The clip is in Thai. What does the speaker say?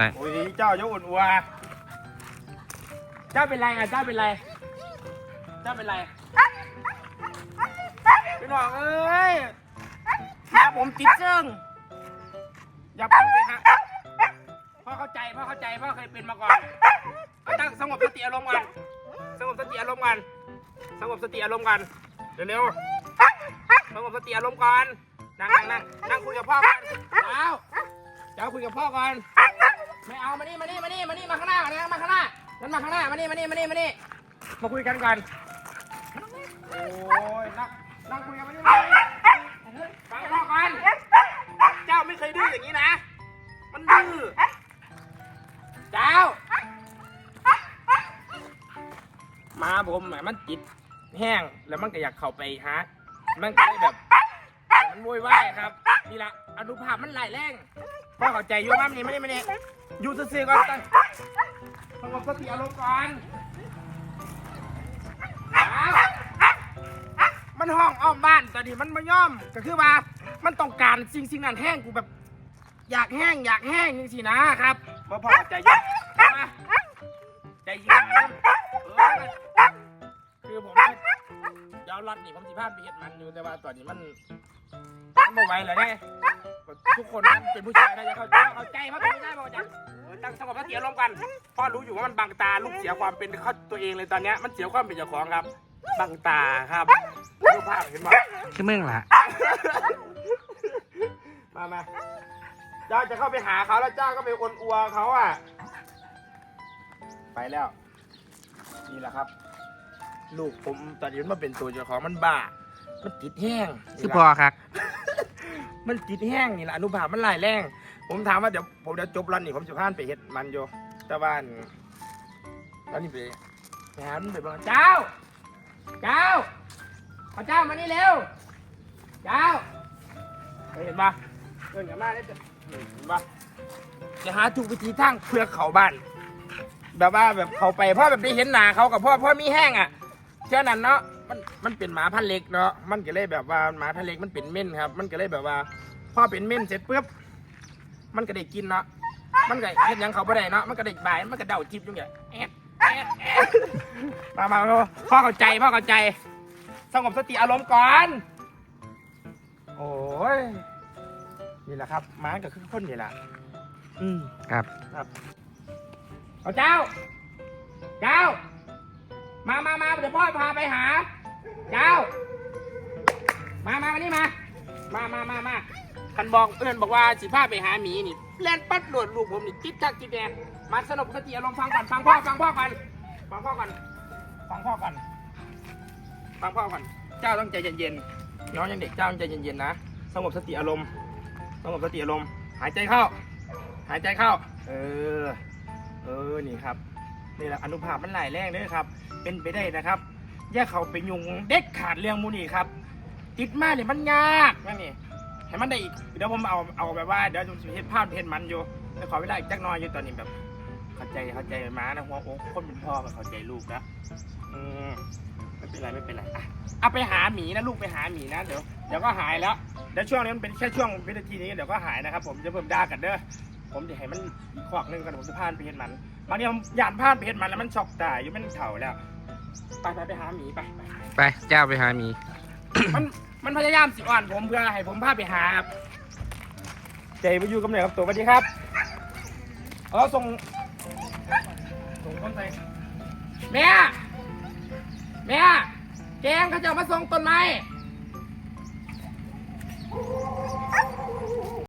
ไปโอ้ยเจ้าเจ้าอุ่นอัวเจ้าเป็นไรอะเจ้าเป็นไร เจ้าเป็นไรพี่น้องเอ้ยหาผมติดเชิงอย่าไปไปฮะพ่อเข้าใจพ่อเข้าใจพ่อเคยเป็นมาก่อนเอาตั้งสงบสติอารมณ์กันสงบสติอารมณ์กันสงบสติอารมณ์กันเร็วๆสงบสติอารมณ์ก่อนนั่งนั่งนั่งนั่งคุยกับพ่อก่อนเจ้าเจ้าคุยกับพ่อก่อน ไม่เอามานี่มานี่มานี่มานี่มาข้างหน้ามานี่มาข้างหน้านั่นมาข้างหน้ามานี่มานี่มานี่มานี่มาคุยกันก่อนโอ้ยนั่งนั่งคุยกันมานี่มานี่ฟังพ่อก่อนเจ้าไม่เคยดื้ออย่างนี้นะ มันดื้อเจ้ามาผมแหมมันจิตแห้งแล้วมันก็อยากเข้าไปหามันก็เลยแบบ มันโวยวายครับ นี่ละอนุภาพมันไหลแรงพ่อเข้าใจอยู่มั้ยนี่ไม่ได้ไม่ได้ อยู่ซื่อๆก่อนตั้งสงบสติอารมณ์ก่อนอ้ามันห้องอ้อมบ้านตอนนี้มันไม่ย่อมก็คือว่า มันต้องการสิ่งสิ่งนั้นแห้งกูแบบ อยากแห้งอยากแห้งจริงๆนะครับพ่อพ่อใจเย็นมาใจเย็นเออคือผมยาวรัดนี่ผมสิพาไปเห็ดมันอยู่แต่ว่าตอนนี้มันมันไม่ไหวเลยเนี่ย ทุกคนนั้นเป็นผู้ชายนะจะเข้าใจเข้าใจเพราะเป็นไม่ได้บอกจะตั้งสงบสติอารมณ์กันพ่อรู้อยู่ว่ามันบังตาลูกเสียความเป็นเขาตัวเองเลยตอนเนี้ยมันเสียความเป็นเจ้าของครับ บังตาครับรูปภาพเห็นไหมคือมึงล่ะมามาเจ้าจะเข้าไปหาเขาแล้วเจ้าก็ไปอนอัวเขาอะ ไปแล้วนี่แหละครับ ลูกผมตอนนี้มันมาเป็นตัวเจ้าของมันบ้า มันติดแห้งคือพอครับ มันติดแห้งนี่แหละอนุภาพมันหลายแรง ผมถามว่าเดี๋ยวผมเดี๋ยวจบรันนี่ผมจะพานไปเฮ็ดมันโยแต่ว่าอันตอนนี้ไปไปหามันไปบ้างเจ้า เจ้าพระเจ้ามานี่เร็ว เจ้าเคยเห็นปะเดินกันมาได้จะเห็นปะจะหาทุกวิธีทางเพื่อเขาบ้าน แบบว่าแบบเขาไปพ่อแบบได้เห็นหนาเขากับพ่อพ่อมีแห้งอะแค่นั้นเนาะ มันมันเป็นหมาพันธุ์เล็กเนาะมันก็เลยแบบว่าหมาพันธุ์เล็กมันเป็นเม่นครับ มันก็เลยแบบว่าพ่อเป็นเม่นเสร็จปุ๊บมันก็ได้กินเนาะมันก็เห็นยังเขาไม่ได้เนาะมันก็ได้บายมันก็เดาจิบอยู่อย่างแอะแอะแอะมามามาพ่อเข้าใจพ่อเข้าใจสงบสติอารมณ์ก่อน โอ้ยนี่แหละครับหม้ากับคือคนนี่แหละอืมครับครับเอาเจ้า เจ้า มามามาเดี๋ยวพ่อพาไปหา เจ้ามามามานี่มา มามามามาคันบอกเอื้อนบอกว่าสิพาไปหาหมีนี่แล่นปัดหลดลูกผมนี่จิ๊ดจักจิ๊ดแดงมาสนุกสติอารมณ์ฟังก่อนฟังพ่อฟังพ่อก่อนฟังพ่อก่อนฟังพ่อก่อนฟังพ่อก่อนเจ้าต้องใจเย็นๆน้องยังเด็กเจ้าต้องใจเย็นๆนะสงบสติอารมณ์สงบสติอารมณ์ หายใจเข้า หายใจเข้า เออ เออนี่ครับนี่แหละอนุภาพมันหลายแรงเลยครับ เป็นไปได้นะครับ อย่าเขาไปยุงเด็ดขาดเรื่องมูนี่ครับ ติดมากเนี่ยมันยากนั่นนี่ให้มันได้อีกเดี๋ยวผมเอาเอาแบบว่าเดี๋ยวผมเห็นภาพเห็นมันอยู่เดี๋ยวขอเวลาอีกจักหน้อยอยู่ตอนนี้แบบ เข้าใจเข้าใจม้านะหัวอกคนเป็นพ่อก็เข้าใจลูกนะอืมไม่เป็นไรไม่เป็นไรอะเอาไปหาหมีนะลูกไปหาหมีนะเดี๋ยวเดี๋ยวก็หายแล้วเดี๋ยวช่วงนี้มันเป็นแค่ช่วงวินาทีนี้เดี๋ยวก็หายนะครับ ผมจะเพิ่มด่ากันเด้อผมจะให้มันอีกขอกหนึ่งกันผมจะพานไปเห็นมันบางทีผมยานพานไปเห็นมันแล้วมันช็อกตายอยู่มันเถ่าแล้ว ไปไปไปหาหมีไปไปไปเจ้าไปหาหมี มันมันพยายามสิอ่อนผมเพื่อให้ผมพาไปหาครับใจไปอยู่กับไหนครับตัวสวัสดีครับเออส่งส่งคนใส่แม่แม่แกงเขาจะเอามาส่งต้นไม้